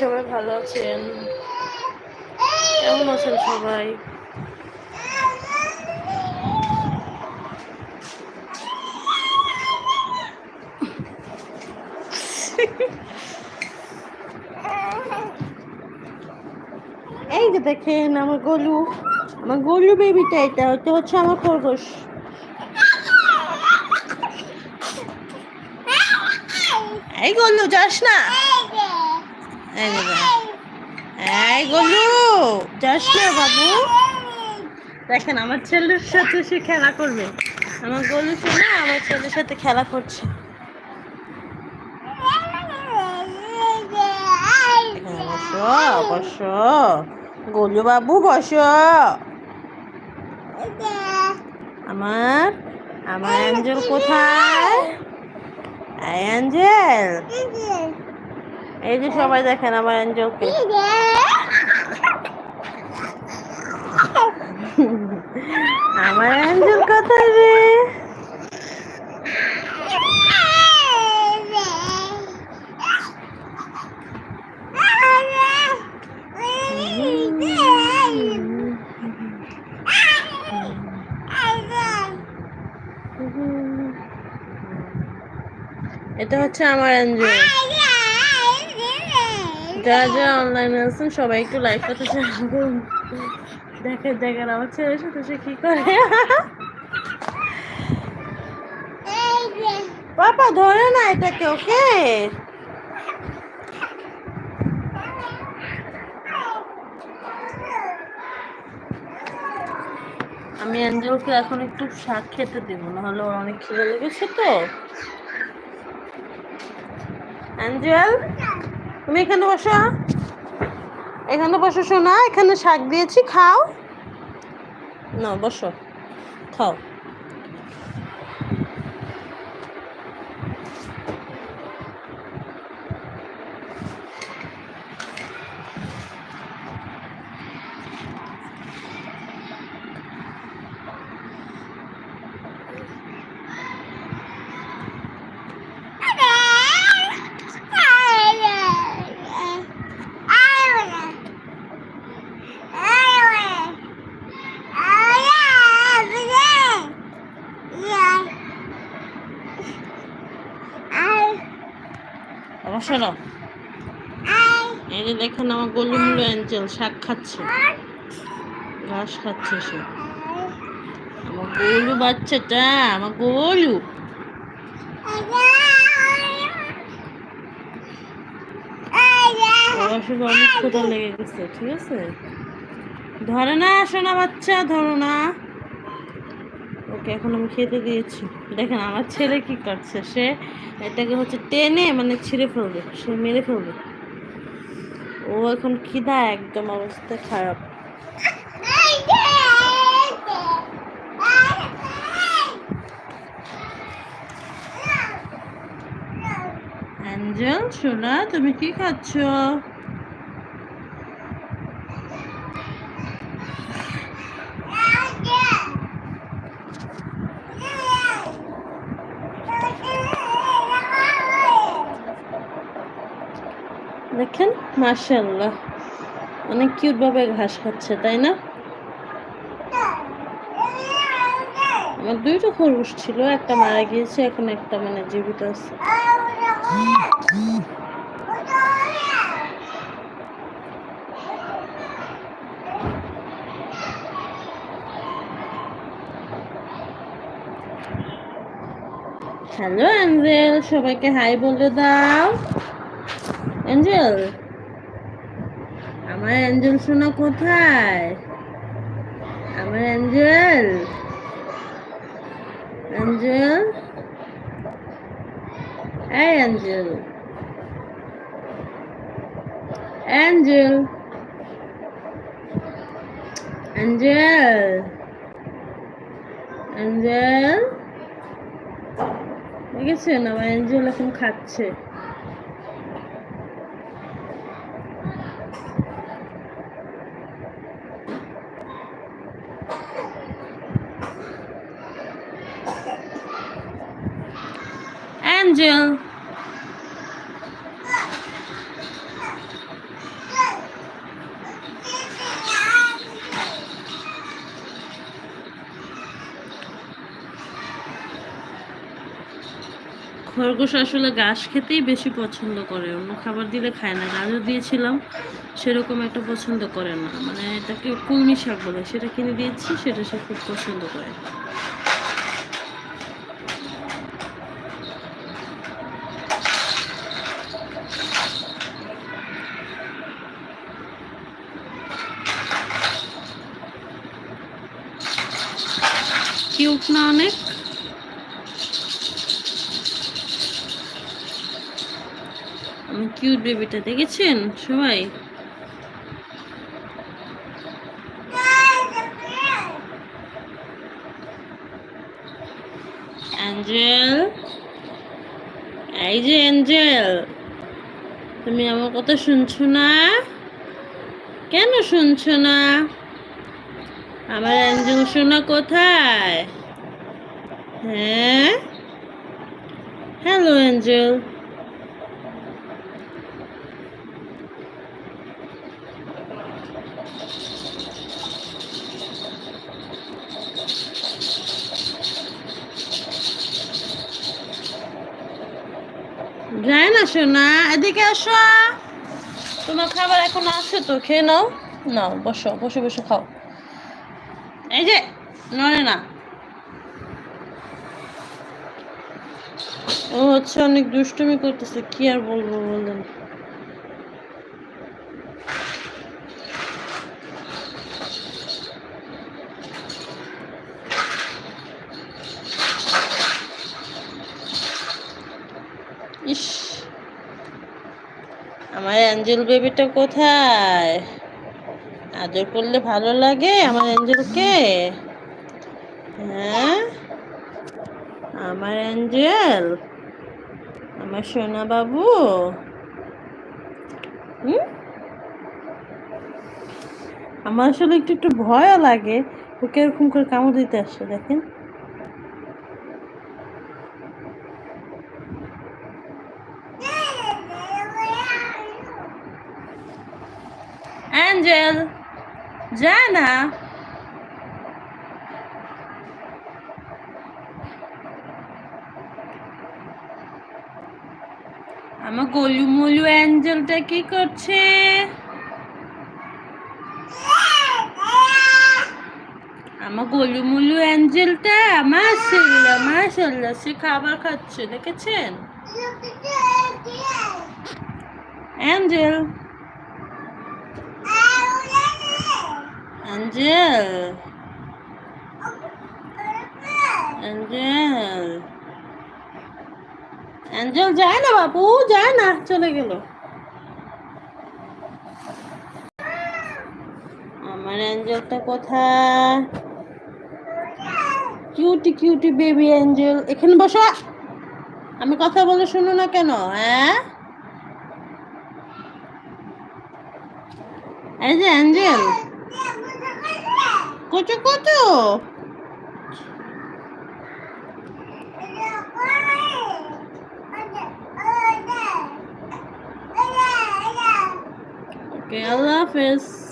সবাই ভালো আছেন? কেমন আছেন সবাই? এই যে দেখেন আমার গলু আমার গলু বেবিটা এটা এটা হচ্ছে আমার খরগোশ। এই গলু যাস না। এই। এই গলু যাস না বাবু। দেখেন, আমার ছেলের সাথে সে খেলা করবে। আমার গলু না, আমার ছেলের সাথে খেলা করছে। বসো বসো। গলু বাবু, বসো। আমার আমার অ্যাঞ্জেল কোথায়? অ্যাঞ্জেল। এই যে সবাই দেখেন আমার অ্যাঞ্জেলকে। আমার অ্যাঞ্জেল কোথায় রে? এটা হচ্ছে আমার অ্যাঞ্জেল। যারা যারা অনলাইনে আছেন, সবাই একটু লাইক করতে চান দেখে দেখেন, আমার ছেলের সাথে সে কি করে? পাপা, ধরে না এটাকে, ওকে? আমি অ্যাঞ্জেলকে এখন একটু শাক খেতে দেবো, নাহলে ওর অনেক খিদে লেগেছে তো। অ্যাঞ্জেল? তুমি এখানে বসো এখানে বসো শোনা এখানে শাক দিয়েছি খাও। না বসো খাও। আবার শোনো এই দেখেন আমার গলু মুলো অ্যাঞ্জেল, শাক খাচ্ছে। ঘাস খাচ্ছে সে। আমার গলু বাচ্চাটা, আমার গলু। আসলে অনেক ক্ষুদা লেগে গেছে, ঠিক আছে? ধরে না শোনা বাচ্চা, ধরো না। ওকে, এখন আমি খেতে দিয়েছি। দেখেন, আমার ছেলে কি করছে? সে এটাকে হচ্ছে টেনে মানে ছিঁড়ে ফেলবে, সে মেরে ফেলবে। ও এখন খিদা, একদম অবস্থা খারাপ। অ্যাঞ্জেল, সোনা, তুমি কি খাচ্ছ? দেখেন মাশাল্লাহ অনেক কিউট ভাবে ঘাস খাচ্ছে, তাই না? আমার দুইটা খরগোশ ছিল, একটা মারা গিয়েছে, এখন একটা মানে জীবিত আছে। হ্যালো অ্যাঞ্জেল সবাইকে হাই বলে দাও। অ্যাঞ্জেল আমার অ্যাঞ্জেল সোনা কোথায়? আমার অ্যাঞ্জেল অ্যাঞ্জেল এই অ্যাঞ্জেল অ্যাঞ্জেল অ্যাঞ্জেল অ্যাঞ্জেল দেখেছেন? আমার অ্যাঞ্জেল এখন খাচ্ছে। জুয়া খরগোশ আসলে ঘাস খেতেই বেশি পছন্দ করে। অন্য খাবার দিলে খায় না। গাছও দিয়েছিলাম, সেরকম একটা পছন্দ করে না। মানে এটাকে কলমি শাক বলে, সেটা কিনে দিয়েছি, সেটা সে খুব পছন্দ করে। কিউট না অনেক? কিউট বেবিটা দেখেছেন সবাই? অ্যাঞ্জেল? এই যে অ্যাঞ্জেল, তুমি আমার কথা শুনছো না? কেন শুনছো না? আমার অ্যাঞ্জেল শোনা কোথায়? হ্যাঁ? Hello, angel. যায় না শোনা এদিকে আসো। তোমার খাবার এখন আছে তো, খেয়ে নাও। নাও, বসো, বসে বসে, খাও। এই যে, নড়ে না। ও আচ্ছা অনেক দুষ্টুমি করতেছে, কি আর বলব বলেন। ইস, আমার অ্যাঞ্জেল বেবিটা কোথায়? আদর করলে ভালো লাগে আমার অ্যাঞ্জেলকে? হ্যাঁ? আমার অ্যাঞ্জেল? আমার সোনা বাবু হুম? আমার আসলে একটু একটু ভয়ও লাগে। ওকে এরকম করে কামড় দিতে আসছে দেখেন। অ্যাঞ্জেল! না আমার গলু মলু অ্যাঞ্জেলটা কি করছে? আমার গলু মলু অ্যাঞ্জেলটা মাশাল্লাহ মাশাল্লাহ সে খাবার খাচ্ছে, দেখেছেন? অ্যাঞ্জেল। অ্যাঞ্জেল অ্যাঞ্জেল অ্যাঞ্জেল যায় না বাবু যায় না, চলে গেল। আমার অ্যাঞ্জেলটা কোথায়? কিউটি কিউটি বেবি অ্যাঞ্জেল এখানে বসো। আমি কথা বলে শুনো না কেন হ্যাঁ? এই যে angel Cucu, cucu. Okay, Allah Hafiz.